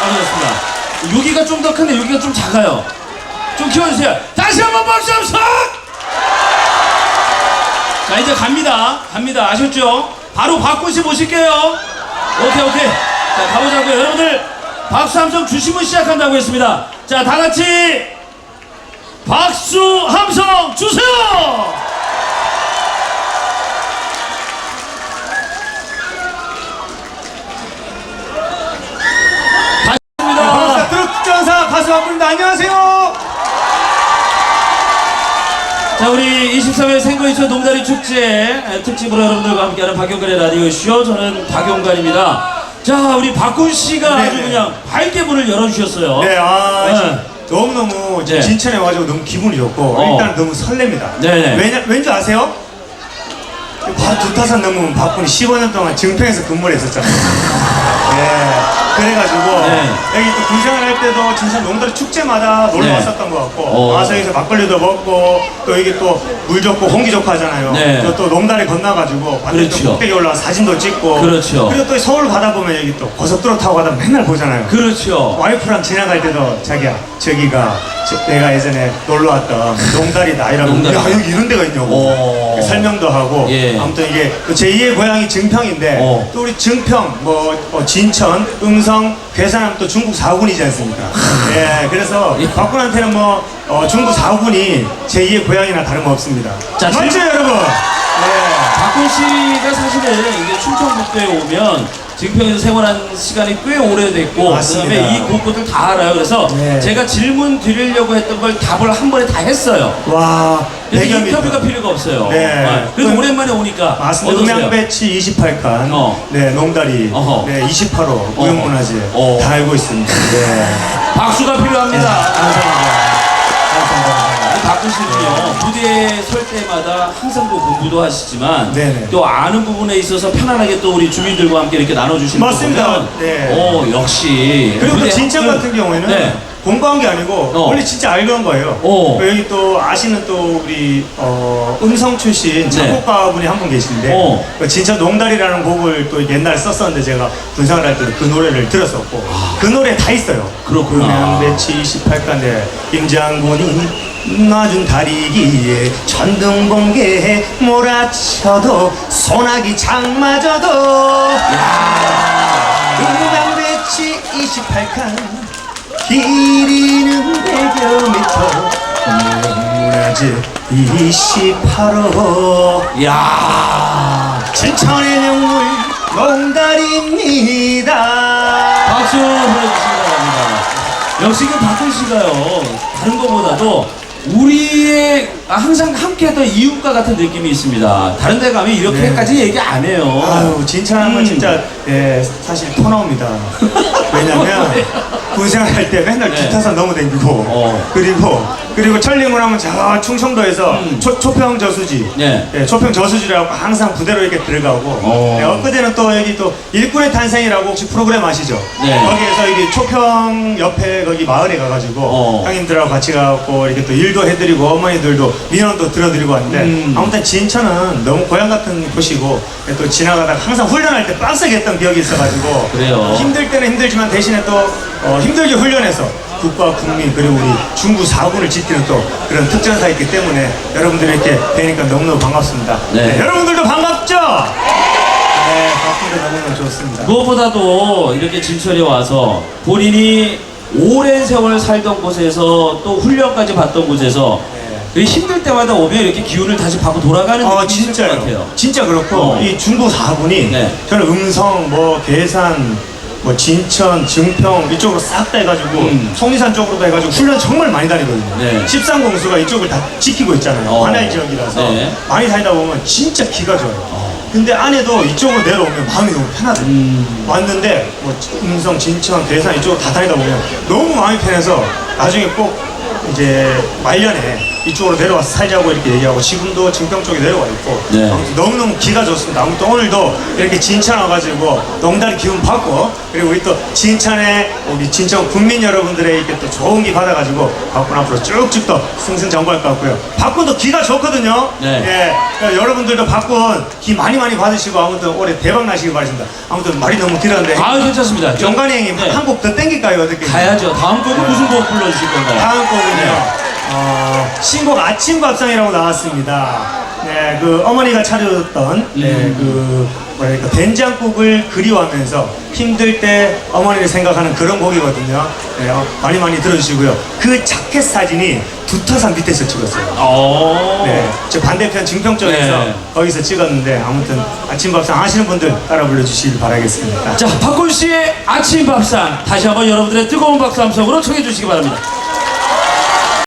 아, 그렇습니다. 여기가 좀 더 큰데 여기가 좀 작아요. 좀 키워주세요. 다시 한번 박수 함성! 자, 이제 갑니다. 갑니다. 아셨죠? 바로 박군 씨 모실게요. 오케이, 오케이. 자, 가보자고요. 여러분들, 박수 함성 주시면 시작한다고 했습니다. 자, 다 같이 박수 함성 주세요! 다시입니다. 반갑습니다. 트로트 전사 가수 한분입니다. 안녕하세요. 자 우리 23회 생거이천 농다리 축제 에, 특집으로 여러분들과 함께하는 박용관의 라디오쇼 저는 박용관입니다 자 우리 박군 씨가 네, 아주 네. 그냥 밝게 문을 열어주셨어요 네, 아, 네. 너무너무 네. 진천에 와가지고 너무 기분이 좋고, 어. 일단 너무 설렙니다. 네, 네. 왜냐, 왠지 아세요? 바로 두타산 넘으면 박군이 15년 동안 증평에서 근무를 했었잖아요. 네. 그래가지고, 네. 여기 또 군생활 할 때도 진천 농다리 축제마다 놀러 네. 왔었던 것 같고, 어. 와서 여기서 막걸리도 먹고, 또 여기 또물 좋고 공기 좋고 하잖아요. 네. 또, 또 농다리 건너가지고, 반대쪽 그렇죠. 꼭대기 올라 가 사진도 찍고, 그렇죠. 그리고 또 서울 가다 보면 여기 또 고속도로 타고 가다 맨날 보잖아요. 그렇죠 와이프랑 지나갈 때도 자기야 저기가 저- 내가 예전에 놀러 왔던 농다리다 이러고 농다리. 야 여기 이런 데가 있냐고 오. 설명도 하고 예. 아무튼 이게 또 제2의 고향이 증평인데 어. 또 우리 증평 뭐 어, 진천 음성 괴산하면 또 중국 4군이지 않습니까 예 그래서 예. 박군한테는 뭐 어, 중국 4군이 제2의 고향이나 다름없습니다 자, 맞죠 질- 여러분 예. 박군 씨가 사실은 이제 충청북도에 오면 증평에서 생활한 시간이 꽤 오래됐고 맞습니다. 그다음에 이 곳곳을 다 알아요 그래서 네. 제가 질문 드리려고 했던 걸 답을 한 번에 다 했어요 와 그래서. 인터뷰가 필요가 없어요 네. 그래도 음. 오랜만에 오니까 맞습니다. 어떠세요? 음양배치 28칸, 어. 네 농다리, 어허. 네 28호 무형문화재 어. 다 알고 있습니다. 네. 박수가 필요합니다. 감사합니다. 감사합니다. 박군 씨는요 무대에 설 때마다 항상 또 공부도 하시지만 네네. 또 아는 부분에 있어서 편안하게 또 우리 주민들과 함께 이렇게 나눠주시는 맞습니다. 거 보면 네. 어 역시 그리고 또 무대 진천 한- 같은 경우에는 네. 공부한 게 아니고 어. 원래 진짜 알던 거예요. 어. 그 여기 또 아시는 또 우리 어, 음성 출신 작곡가분이 한 분 계신데 네. 어. 그 진천 농다리라는 곡을 또 옛날에 썼었는데 제가 군생활 할 때도 그 노래를 들었었고 그 노래 다 있어요. 아. 그렇구나. 음양배치 28간에 임장군이 놔준 다리기에 천둥번개에 몰아쳐도 소나기 장마저도. 음양배치 28칸 길이는 100여 미터. 문화재 28호. 야. 진천의 명물 농다리입니다. 박수 보내주시기 바랍니다. 역시 그 박군 씨가요 다른 것보다도 우리의 아, 항상 함께했던 이웃과 같은 느낌이 있습니다. 다른 데 가면 이렇게까지 얘기 안 해요. 네. 아유 진천하면 음. 진짜 예, 사실 토 나옵니다 왜냐면 군생활 할 때 맨날 네. 기타산 너무 댕기고 어. 그리고 그리고 천림을 하면 저 충청도에서 음. 초, 초평 저수지 네. 예, 초평 저수지라고 항상 부대로 이렇게 들어가고 어. 네, 엊그제는 또 여기 또 일꾼의 탄생이라고 혹시 프로그램 아시죠? 네. 거기에서 여기 초평 옆에 거기 마을에 가가지고 어. 형님들하고 같이 가고 이렇게 또 일도 해드리고 어머니들도 민원도 들어드리고 왔는데 음. 아무튼 진천은 너무 고향 같은 곳이고 또 지나가다가 항상 훈련할 때 빡세게 했던 기억이 있어가지고 그래요. 힘들 때는 힘들지만 대신에 또 어, 힘들게 훈련해서 국가 국민 그리고 우리 중구 사군을 지키는 또 그런 특전사 있기 때문에 여러분들이 이렇게 뵈니까 너무너무 반갑습니다. 네. 여러분들도 반갑죠? 네, 바쁜데 너무너무 좋습니다. 무엇보다도 이렇게 진천에 와서 본인이 오랜 세월 살던 곳에서 또 훈련까지 받던 곳에서 그 힘들 때마다 오면 이렇게 기운을 다시 받고 돌아가는 아 느낌이 있을 것 진짜요. 같아요. 진짜 그렇고 어. 이 중구 사군이 네. 저는 음성 뭐 괴산 뭐 진천 증평 이쪽으로 싹 다 해가지고 음. 속리산 쪽으로도 해가지고 훈련 정말 많이 다니거든요. 네. 13공수가 이쪽을 다 지키고 있잖아요. 어. 관할 지역이라서 네. 많이 다니다 보면 진짜 기가 좋아요. 근데 안에도 이쪽으로 내려오면 마음이 너무 편하대요. 음. 왔는데 뭐 음성, 진천, 괴산 이쪽 다 다니다 보면 너무 마음이 편해서 나중에 꼭 이제 말년에 이쪽으로 내려와서 살자고 이렇게 얘기하고 지금도 증평 쪽에 내려와 있고 네. 아무튼 너무너무 기가 좋습니다. 아무튼 오늘도 이렇게 진천 와가지고 농단 기운 받고 그리고 우리 또 진천에 우리 진천 국민 여러분들의 이렇게 또 좋은 기 받아가지고 박군 앞으로 쭉쭉 또 승승장구할 것 같고요. 박군도 기가 좋거든요. 네. 예, 그러니까 여러분들도 박군 기 많이 많이 받으시고 아무튼 올해 대박 나시길 바랍니다. 아무튼 말이 너무 길었는데 아 괜찮습니다. 저- 정관이 형님 네. 한곡 더 땡길까요 어떻게? 가야죠. 다음 곡은 무슨 곡 불러주실 건가요? 다음 곡은요. 네. 어, 신곡 아침 밥상이라고 나왔습니다. 네, 그 어머니가 차렸던 네, 음. 그 뭐랄까 된장국을 그리워하면서 힘들 때 어머니를 생각하는 그런 곡이거든요. 네, 어, 많이 많이 들어주시고요. 그 자켓 사진이 두터산 밑에서 찍었어요. 어. 네, 저 반대편 증평 쪽에서 네. 거기서 찍었는데 아무튼 아침 밥상 하시는 분들 따라 불러주시길 바라겠습니다. 자, 박군 씨의 아침 밥상 다시 한번 여러분들의 뜨거운 박수 함성으로 청해 주시기 바랍니다.